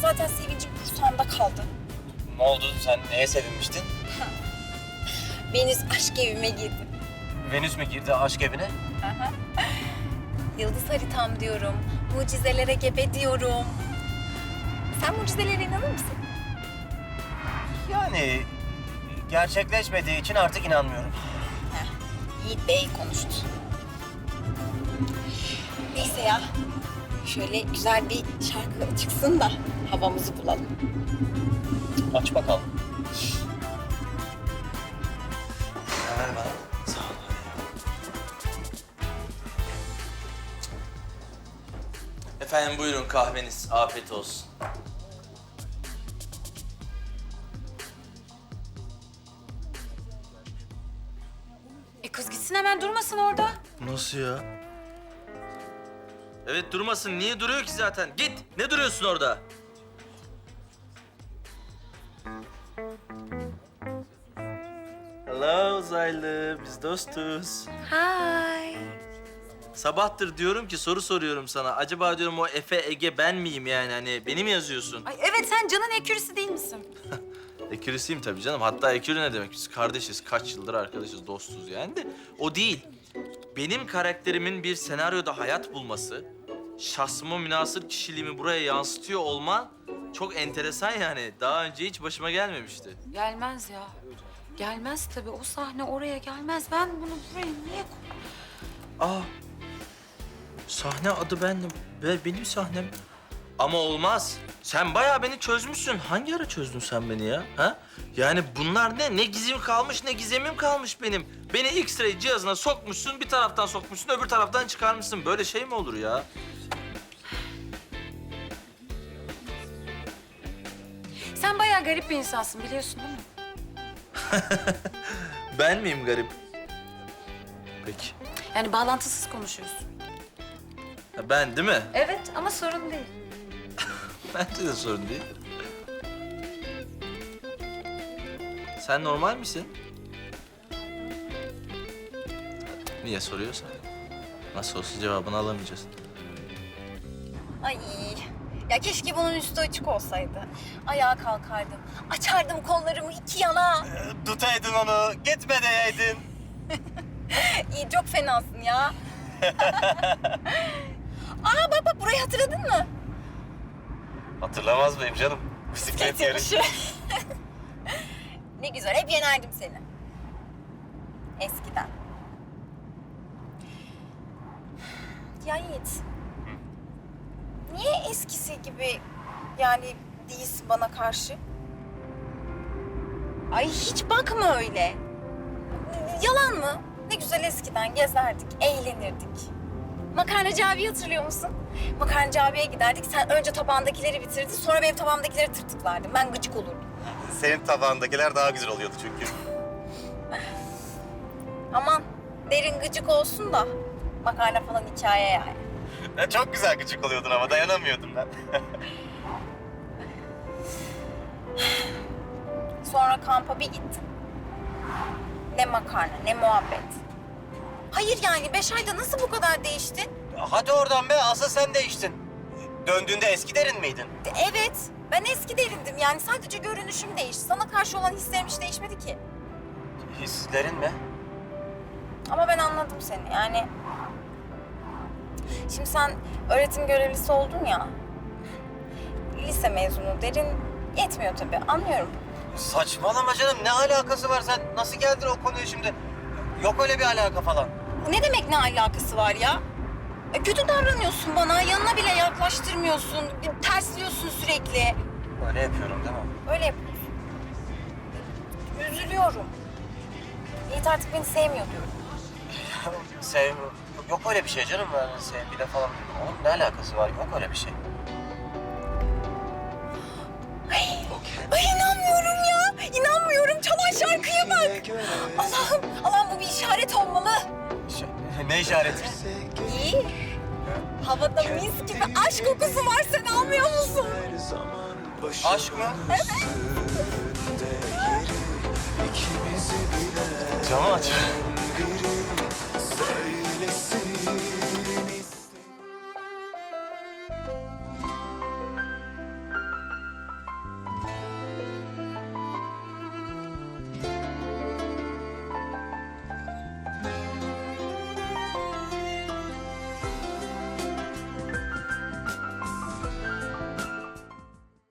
zaten sevincim kursağımda kaldı. Ne oldu? Sen neye sevinmiştin? Venüs aşk evime girdi. Venüs mü girdi aşk evine? Yıldız haritam diyorum. Mucizelere gebe diyorum. Sen mucizelere inanır mısın? Yani gerçekleşmediği için artık inanmıyorum. Yiğit Bey konuştu. Neyse ya. Şöyle güzel bir şarkı çıksın da havamızı bulalım. Aç bakalım. Ver bana. Sağ ol. Efendim buyurun kahveniz. Afiyet olsun. E kız gitsin hemen durmasın orada. Nasıl ya? Evet durmasın. Niye duruyor ki zaten? Git. Ne duruyorsun orada? Hello uzaylı. Biz dostuz. Hay. Sabahtır diyorum ki soru soruyorum sana. Acaba diyorum o Efe Ege ben miyim yani? Hani beni mi yazıyorsun? Ay evet sen canın ekürüsü değil misin? Ekürüsüyüm tabii canım. Hatta ekürü ne demek? Biz kardeşiz. Kaç yıldır arkadaşız, dostuz yani de. O değil. Benim karakterimin bir senaryoda hayat bulması, şahsıma münasır kişiliğimi buraya yansıtıyor olma çok enteresan yani. Daha önce hiç başıma gelmemişti. Gelmez ya. Gelmez tabii. O sahne oraya gelmez. Ben bunu buraya niye koy... Aa, sahne adı bendim. Ve benim sahnem. Ama olmaz. Sen bayağı beni çözmüşsün. Hangi ara çözdün sen beni ya? Ha? Yani bunlar ne? Ne gizim kalmış ne gizemim kalmış benim. Beni X-ray cihazına sokmuşsun, bir taraftan sokmuşsun, öbür taraftan çıkarmışsın. Böyle şey mi olur ya? Sen bayağı garip bir insansın biliyorsun değil mi? Ben miyim garip? Peki. Yani bağlantısız konuşuyorsun. Ha, ben değil mi? Evet ama sorun değil. Bence de sorun değil. Sen normal misin? Niye soruyorsan? Nasıl olsa cevabını alamayacağız. Ay ya keşke bunun üstü açık olsaydı. Ayağa kalkardım. Açardım kollarımı iki yana. Tutaydın onu, gitme diyeydin. İyi çok fenasın ya. Aa bak bak burayı hatırladın mı? Hatırlamaz mıyım canım? Bisiklet yarışı. ne güzel hep yenerdim seni. Eskiden. Ya Yiğit. Niye eskisi gibi yani değilsin bana karşı? Ay hiç bakma öyle. Yalan mı? Ne güzel eskiden gezerdik, eğlenirdik. Makarnacı abi hatırlıyor musun? Makarnacı abiye giderdik. Sen önce tabağındakileri bitirdin, sonra benim tabağımdakileri tırtıklardın. Ben gıcık olurdum. Senin tabağındakiler daha güzel oluyordu çünkü. Aman derin gıcık olsun da makarna falan hikaye yani. Ya çok güzel gıcık oluyordun ama dayanamıyordum ben. Sonra kampa bir gittim. Ne makarna, ne muhabbet. Hayır yani beş ayda nasıl bu kadar değiştin? Hadi oradan be, asıl sen değiştin. Döndüğünde eski derin miydin? Evet, ben eski derindim yani sadece görünüşüm değişti. Sana karşı olan hislerim hiç değişmedi ki. Hislerin mi? Ama ben anladım seni yani. Şimdi sen öğretim görevlisi oldun ya. Lise mezunu derin yetmiyor tabii anlıyorum. Saçmalama canım, ne alakası var? Sen nasıl geldin o konuya şimdi? Yok öyle bir alaka falan. Ne demek ne alakası var ya? E, kötü davranıyorsun bana, yanına bile yaklaştırmıyorsun, tersliyorsun sürekli. Öyle yapıyorum değil mi? Öyle yapıyorsun. Üzülüyorum. Yiğit artık beni sevmiyor diyorum. Sev... Yok öyle bir şey canım. Ben sevgiyle falan... Oğlum ne alakası var? Yok öyle bir şey. Ay inanmıyorum ya. İnanmıyorum. Çalan şarkıya bak. Allah'ım, Allah'ım bu bir işaret olmalı. ne işareti? İyi. Havada mis gibi aşk kokusu var. Sen almıyor musun? Aşk mı? Evet. Camı aç.